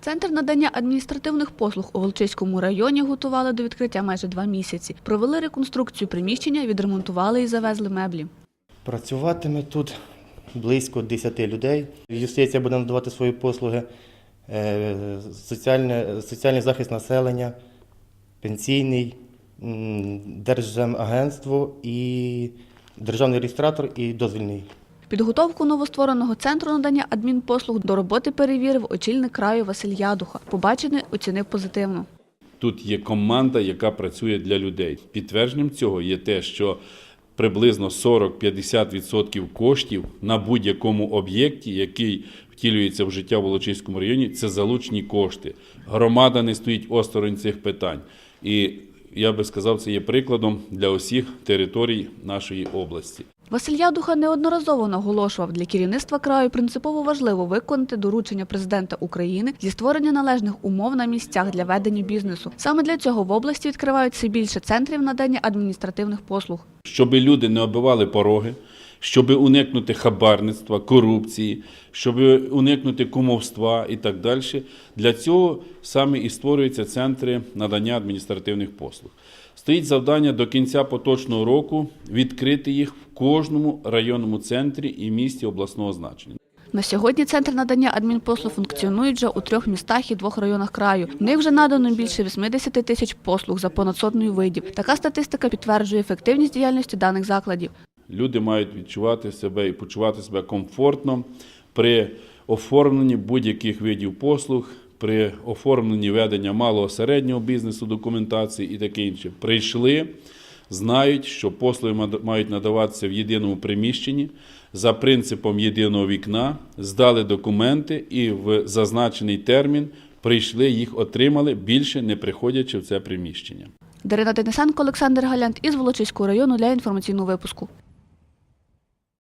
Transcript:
Центр надання адміністративних послуг у Волчиському районі готували до відкриття майже два місяці. Провели реконструкцію приміщення, відремонтували і завезли меблі. Працюватиме тут близько 10 людей. Юстиція буде надавати свої послуги, е, соціальне, соціальний захист населення, пенсійний, Держземагентство і державний реєстратор і дозвільний. Підготовку новоствореного центру надання адмінпослуг до роботи перевірив очільник краю Василь Ядуха. Побачене оцінив позитивно. Тут є команда, яка працює для людей. Підтвердженням цього є те, що приблизно 40-50% коштів на будь-якому об'єкті, який втілюється в життя в Волочиському районі, це залучені кошти. Громада не стоїть осторонь цих питань. І я би сказав, це є прикладом для усіх територій нашої області. Василь Ядуха неодноразово наголошував, для керівництва краю принципово важливо виконати доручення президента України зі створення належних умов на місцях для ведення бізнесу. Саме для цього в області відкривають все більше центрів надання адміністративних послуг. щоб люди не оббивали пороги, щоб уникнути хабарництва, корупції, щоб уникнути кумовства і так далі. Для цього саме і створюються центри надання адміністративних послуг. Стоїть завдання до кінця поточного року відкрити їх в кожному районному центрі і місті обласного значення. На сьогодні центр надання адмінпослуг функціонують вже у трьох містах і двох районах краю. В них вже надано більше 80 тисяч послуг за понад сотнею видів. Така статистика підтверджує ефективність діяльності даних закладів. Люди мають відчувати себе і почувати себе комфортно при оформленні будь-яких видів послуг, при оформленні ведення малого середнього бізнесу, документації і таке інше. Прийшли, знають, що послуги мають надаватися в єдиному приміщенні за принципом єдиного вікна, здали документи і в зазначений термін прийшли, їх отримали, більше не приходячи в це приміщення. Дарина Денисенко, Олександр Галянт із Волочиського району для інформаційного випуску.